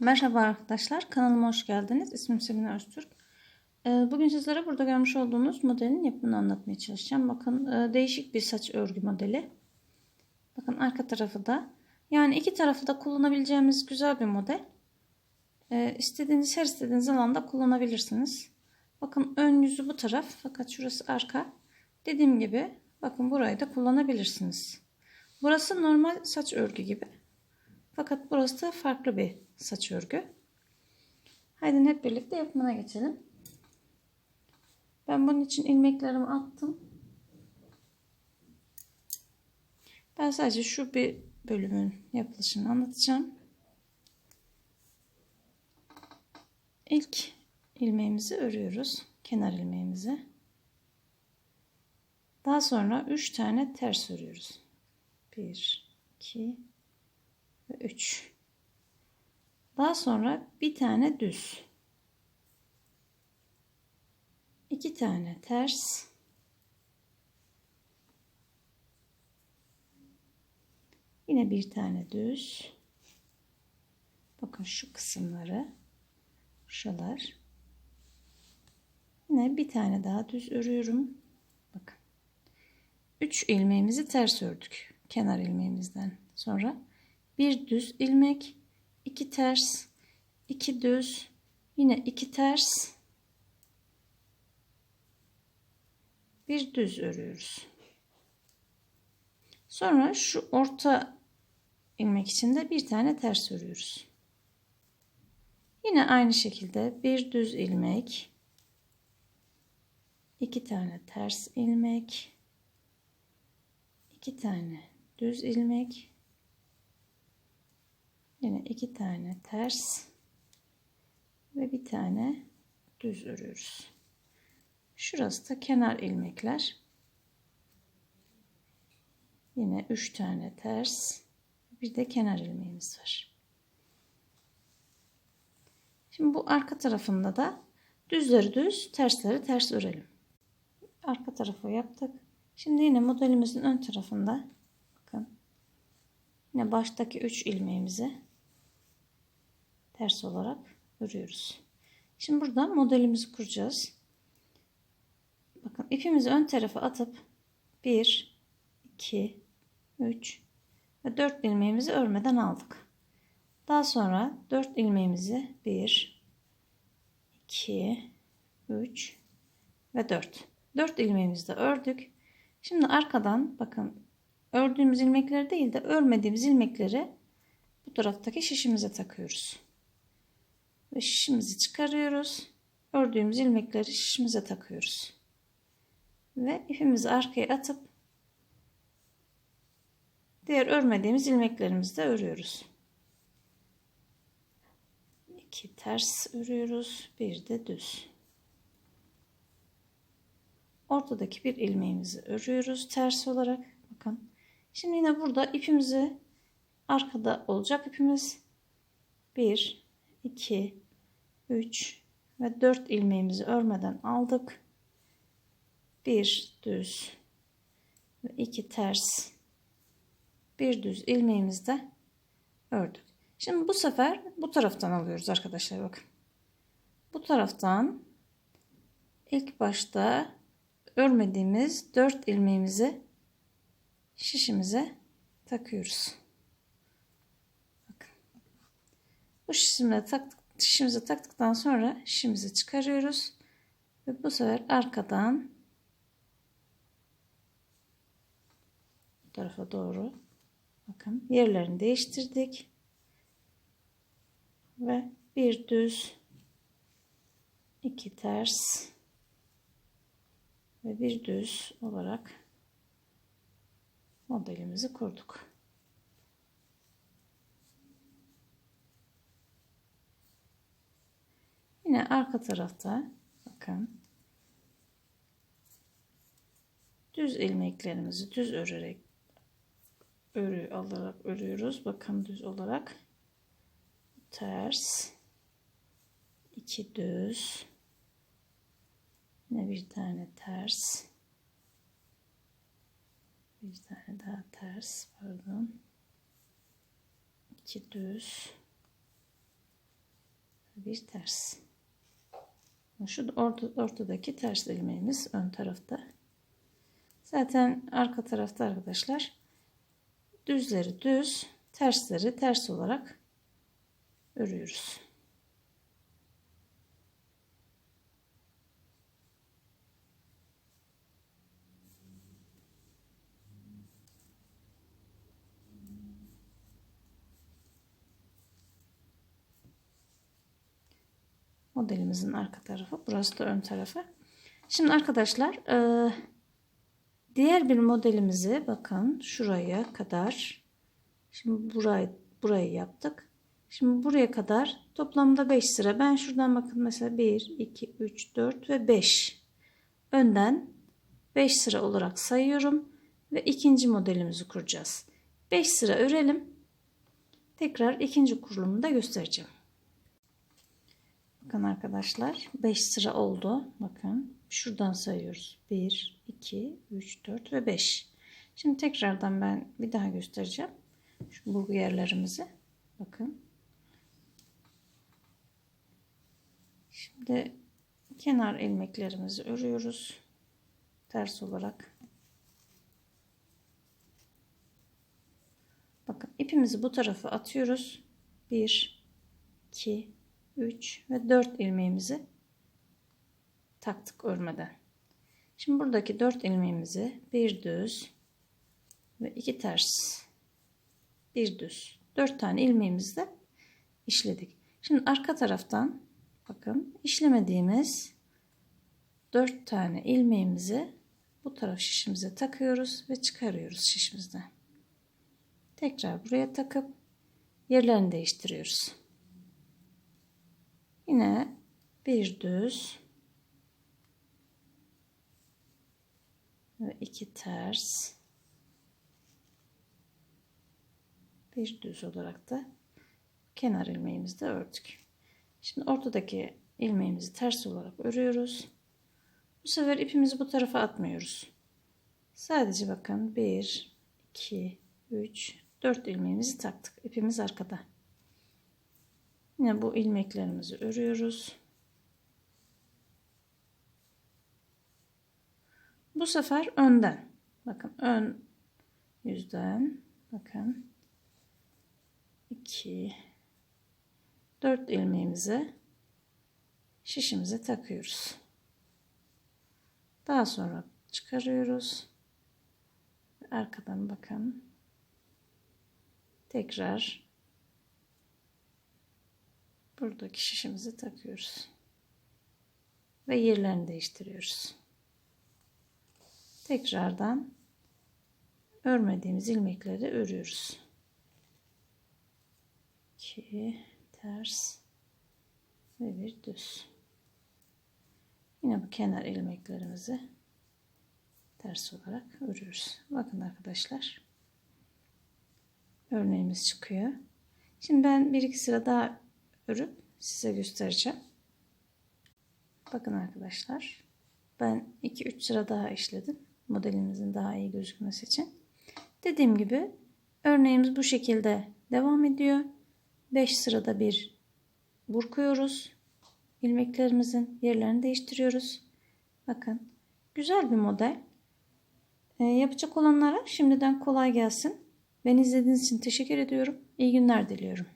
Merhaba arkadaşlar, kanalıma hoş geldiniz. İsmim Semine Öztürk. Ee, Bugün sizlere burada görmüş olduğunuz modelin yapımını anlatmaya çalışacağım. Bakın e, değişik bir saç örgü modeli. Bakın arka tarafı da. Yani iki tarafı da kullanabileceğimiz güzel bir model. Ee, İstediğiniz her istediğiniz alanda kullanabilirsiniz. Bakın ön yüzü bu taraf fakat şurası arka. Dediğim gibi bakın burayı da kullanabilirsiniz. Burası normal saç örgü gibi. Fakat burası da farklı bir saç örgü. Haydi hep birlikte yapımına geçelim. Ben bunun için ilmeklerimi attım. Ben sadece şu bir bölümün yapılışını anlatacağım. İlk ilmeğimizi örüyoruz. Kenar ilmeğimizi. Daha sonra 3 tane ters örüyoruz. 1 2 ve 3. Daha sonra bir tane düz. iki tane ters. Yine bir tane düz. Bakın şu kısımları. Şuralar. Yine bir tane daha düz örüyorum. Bakın. 3 ilmeğimizi ters ördük. Kenar ilmeğimizden sonra bir düz ilmek, iki ters, iki düz, yine iki ters, bir düz örüyoruz. Sonra şu orta ilmek için de bir tane ters örüyoruz. Yine aynı şekilde bir düz ilmek, iki tane ters ilmek, iki tane düz ilmek, yine iki tane ters ve bir tane düz örüyoruz. Şurası da kenar ilmekler. Yine üç tane ters, bir de kenar ilmeğimiz var. Şimdi bu arka tarafında da düzleri düz, tersleri ters örelim. Arka tarafı yaptık. Şimdi yine modelimizin ön tarafında bakın yine baştaki 3 ilmeğimizi ters olarak örüyoruz. Şimdi burada modelimizi kuracağız. Bakın ipimizi ön tarafa atıp 1 2 3 ve 4 ilmeğimizi örmeden aldık. Daha sonra 4 ilmeğimizi 1 2 3 ve 4. 4 ilmeğimizi de ördük. Şimdi arkadan bakın ördüğümüz ilmekleri değil de örmediğimiz ilmekleri bu taraftaki şişimize takıyoruz. Ve şişimizi çıkarıyoruz. Ördüğümüz ilmekleri şişimize takıyoruz. Ve ipimizi arkaya atıp diğer örmediğimiz ilmeklerimizi de örüyoruz. İki ters örüyoruz. Bir de düz. Ortadaki bir ilmeğimizi örüyoruz ters olarak. Bakın. Şimdi yine burada ipimizi arkada olacak ipimiz 1 2 3 ve 4 ilmeğimizi örmeden aldık. Bir düz ve iki ters bir düz ilmeğimizde ördük. Şimdi bu sefer bu taraftan alıyoruz arkadaşlar bakın. Bu taraftan ilk başta örmediğimiz 4 ilmeğimizi şişimize takıyoruz. Bakın. Bu şişimize taktık, şişimize taktıktan sonra şişimizi çıkarıyoruz ve bu sefer arkadan bu tarafa doğru bakın yerlerini değiştirdik ve bir düz iki ters ve bir düz olarak modelimizi kurduk. Yine arka tarafta bakın düz ilmeklerimizi düz örerek örü alarak örüyoruz. Bakın düz olarak ters iki düz Yine bir tane ters. Bir tane daha ters. Pardon. İki düz. bir ters. Şu orta, ortadaki ters ilmeğimiz ön tarafta. Zaten arka tarafta arkadaşlar düzleri düz, tersleri ters olarak örüyoruz. Modelimizin arka tarafı. Burası da ön tarafı. Şimdi arkadaşlar e, diğer bir modelimizi bakın şuraya kadar şimdi burayı burayı yaptık. Şimdi buraya kadar toplamda 5 sıra. Ben şuradan bakın mesela 1, 2, 3, 4 ve 5. Önden 5 sıra olarak sayıyorum. Ve ikinci modelimizi kuracağız. 5 sıra örelim. Tekrar ikinci kurulumu da göstereceğim. Bakın arkadaşlar 5 sıra oldu. Bakın şuradan sayıyoruz. 1, 2, 3, 4 ve 5. Şimdi tekrardan ben bir daha göstereceğim. Şu burgu yerlerimizi. Bakın. Şimdi kenar ilmeklerimizi örüyoruz. Ters olarak. Bakın ipimizi bu tarafa atıyoruz. 1, 2, 3 ve 4 ilmeğimizi taktık örmeden. Şimdi buradaki 4 ilmeğimizi bir düz ve iki ters bir düz 4 tane ilmeğimizle işledik. Şimdi arka taraftan bakın işlemediğimiz 4 tane ilmeğimizi bu taraf şişimize takıyoruz ve çıkarıyoruz şişimizden. Tekrar buraya takıp yerlerini değiştiriyoruz. Yine bir düz ve iki ters bir düz olarak da kenar ilmeğimizde ördük. Şimdi ortadaki ilmeğimizi ters olarak örüyoruz. Bu sefer ipimizi bu tarafa atmıyoruz. Sadece bakın 1 2 3 4 ilmeğimizi taktık. İpimiz arkada. Yine bu ilmeklerimizi örüyoruz. Bu sefer önden. Bakın ön yüzden bakın 2 4 ilmeğimizi şişimize takıyoruz. Daha sonra çıkarıyoruz. Arkadan bakın. Tekrar buradaki şişimizi takıyoruz. Ve yerlerini değiştiriyoruz. Tekrardan örmediğimiz ilmekleri örüyoruz. 2 ters ve bir düz. Yine bu kenar ilmeklerimizi ters olarak örüyoruz. Bakın arkadaşlar. Örneğimiz çıkıyor. Şimdi ben bir iki sıra daha örüp size göstereceğim. Bakın arkadaşlar. Ben 2-3 sıra daha işledim. Modelimizin daha iyi gözükmesi için. Dediğim gibi örneğimiz bu şekilde devam ediyor. 5 sırada bir burkuyoruz. ilmeklerimizin yerlerini değiştiriyoruz. Bakın güzel bir model. E, yapacak olanlara şimdiden kolay gelsin. Beni izlediğiniz için teşekkür ediyorum. İyi günler diliyorum.